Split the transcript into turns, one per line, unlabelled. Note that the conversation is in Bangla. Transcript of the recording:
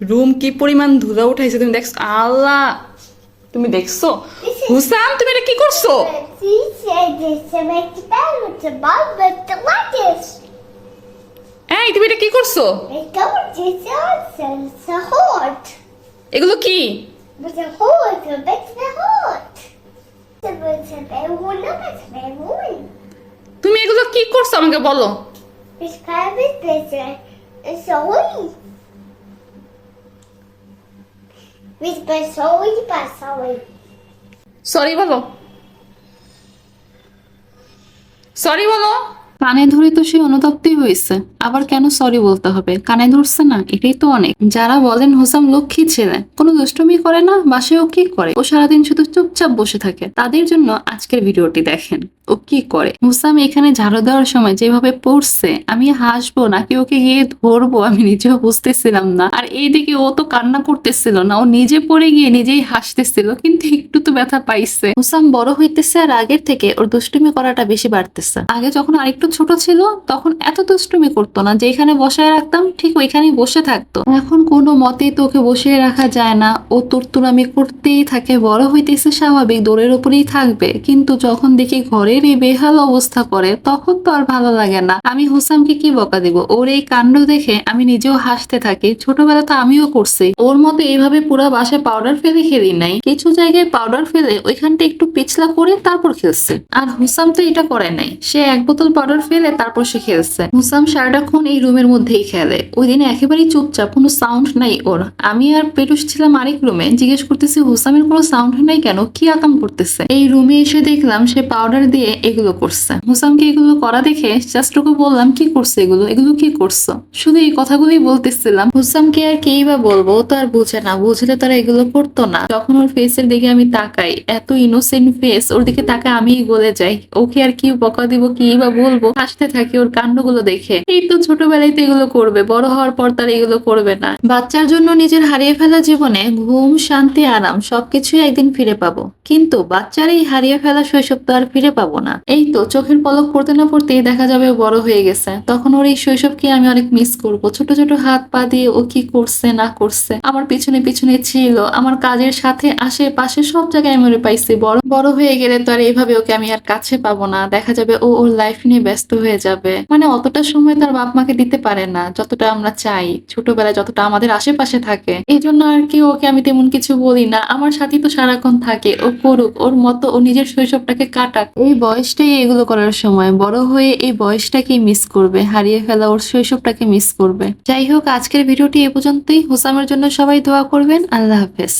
রুম কি পরিমাণ ধুলা উঠাইছে তুমি দেখছ? আল্লাহ, তুমি দেখছ? হুসাম তুমি এটা কি করছ? এগুলো কি? তুমি এগুলো কি করছ আমাকে বলো?
Way. pessoas e sorry.
Sorry বলো সরি বলো
কানে ধরে তো সে অনুতপ্তই হয়েছে আবার কেন সরি বলতে হবে? কানে ধরছে না, এটাই তো অনেক। যারা বলেন হোসাম লক্ষ্মী ছেলে, কোনো দুষ্টমি করে না বাসায় ও কি করে? ও সারাদিন শুধু চুপচাপ বসে থাকে। তাদের জন্য আজকের ভিডিওটি দেখেন, ও কি করে? হুসাম এখানে ঝাড়ু দেওয়ার সময় যেভাবে পড়ছে, আমি হাসবো নাকি ওকে গিয়ে ধরবো? আমি নিজেও বুঝতেছিলাম না। আর এইদিকে ও তো কান্না করতেছিল না, ও নিজে পড়ে গিয়ে নিজেই হাসতেছিল, কিন্তু একটু তো ব্যথা পাইছে। হুসাম বড় হইতেছে আর আগের থেকে ওর দুষ্টুমি করাটা বেশি বাড়তেছে। আগে যখন আরেকটু ছোট ছিল, তখন এত দুষ্টুমি করতো না। যেখানে বসায় রাখতাম, ঠিক ওইখানেই বসে থাকতো। এখন কোনো মতেই তো ওকে বসিয়ে রাখা যায় না। ও তুরতুরামি করতেই থাকে, বড় হইতেছে স্বাভাবিক দৌড়ের উপরেই থাকবে। কিন্তু যখন দেখি ঘরের এই বেহাল অবস্থা করে, তখন তো আর ভালো লাগে না। আমি হোসামকে কি বকা দিব? ওর এই কাণ্ড দেখে আমি নিজেও হাসতে থাকি। ছোটবেলা তো আমিও করছি। ওর মতো এইভাবে পুরো বাসায় পাউডার ফেলে খেলি নাই। কিছু জায়গায় পাউডার ফেলে ওইখানটা একটু পিছলা করে তারপর খেলছে। আর হুসাম তো এটা করে নাই। সে এক বোতল পাউডার ফেলে তারপর সে খেলছে। হুসাম সারাটাক্ষণ এই রুমের মধ্যেই খেলে। ওই দিনে একেবারেই চুপচাপ, কোনো সাউন্ড নাই ওর। আমি আর পেটুস ছিলাম আরেক রুমে জিজ্ঞেস করতেছি, হুসামের কোনো সাউন্ড নাই কেন? কি আকাম করতেছে? এই রুমে এসে দেখলাম সে পাউডার দিয়ে এগুলো করছে। হুসামকে এগুলো করা দেখে জাস্ট ওকে বললাম, কি করছে এগুলো? এগুলো কি করছ? শুধু এই কথাগুলোই বলতেছিলাম। হুসামকে আর কেই বা বলব তো আর বুঝে না। বুঝলে তারা এগুলো করতো না। যখন ওর ফেসের দিকে আমি তাকাই, এত ইনোসেন্ট ফেস ওর দিকে তাকায় আমি গলে যাই। ওকে আর কি বকা দিব, কি বা বলব? হাসতে থাকি ওর কাণ্ডগুলো দেখে। এই তো ছোটবেলায় তো এগুলো করবে, বড় হওয়ার পর তার এগুলো করবে না। বাচ্চার জন্য নিজের হারিয়ে ফেলা জীবনে ঘুম, শান্তি, আরাম সবকিছুই একদিন ফিরে পাবো। কিন্তু বাচ্চার এই হারিয়ে ফেলা শৈশব তো আর ফিরে পাবো না। এই তো চোখের পলক পড়তে না পড়তেই দেখা যাবে বড় হয়ে গেছে। তখন ওর এই শৈশবকে আমি অনেক মিস করব। ছোট ছোট হাত পা দিয়ে ও কি করছে, না করছে, আমার পিছনে পিছনে ছিল, আমার কাজের সাথে আশেপাশে সব জায়গায় আমি ওরে পাইছি। বড় বড় হয়ে গেলে তো আর এইভাবে ওকে আমি আর কাছে পাবো না। দেখা যাবে ও ওর লাইফ নিয়ে ব্যস্ত হয়ে যাবে। মানে অতটা সময় তার বাপ মাকে দিতে পারে না, যতটা আমরা চাই, ছোটবেলায় যতটা আমাদের আশেপাশে থাকে। এই জন্য আর কি ওকে আমি তেমন কিছু বলি না। আমার সাথে তো সারাক্ষণ থাকে, ও করুক, ওর মতো ও নিজের শৈশবটাকে কাটাক। এই বয়সটাই এগুলো করার সময়, বড় হয়ে এই বয়সটাকেই মিস করবে, হারিয়ে ফেলা ওর শৈশবটাকে মিস করবে। যাই হোক, আজকের ভিডিওটি এ পর্যন্তই। হোসামের জন্য সবাই দোয়া করবেন। আল্লাহ হাফেজ।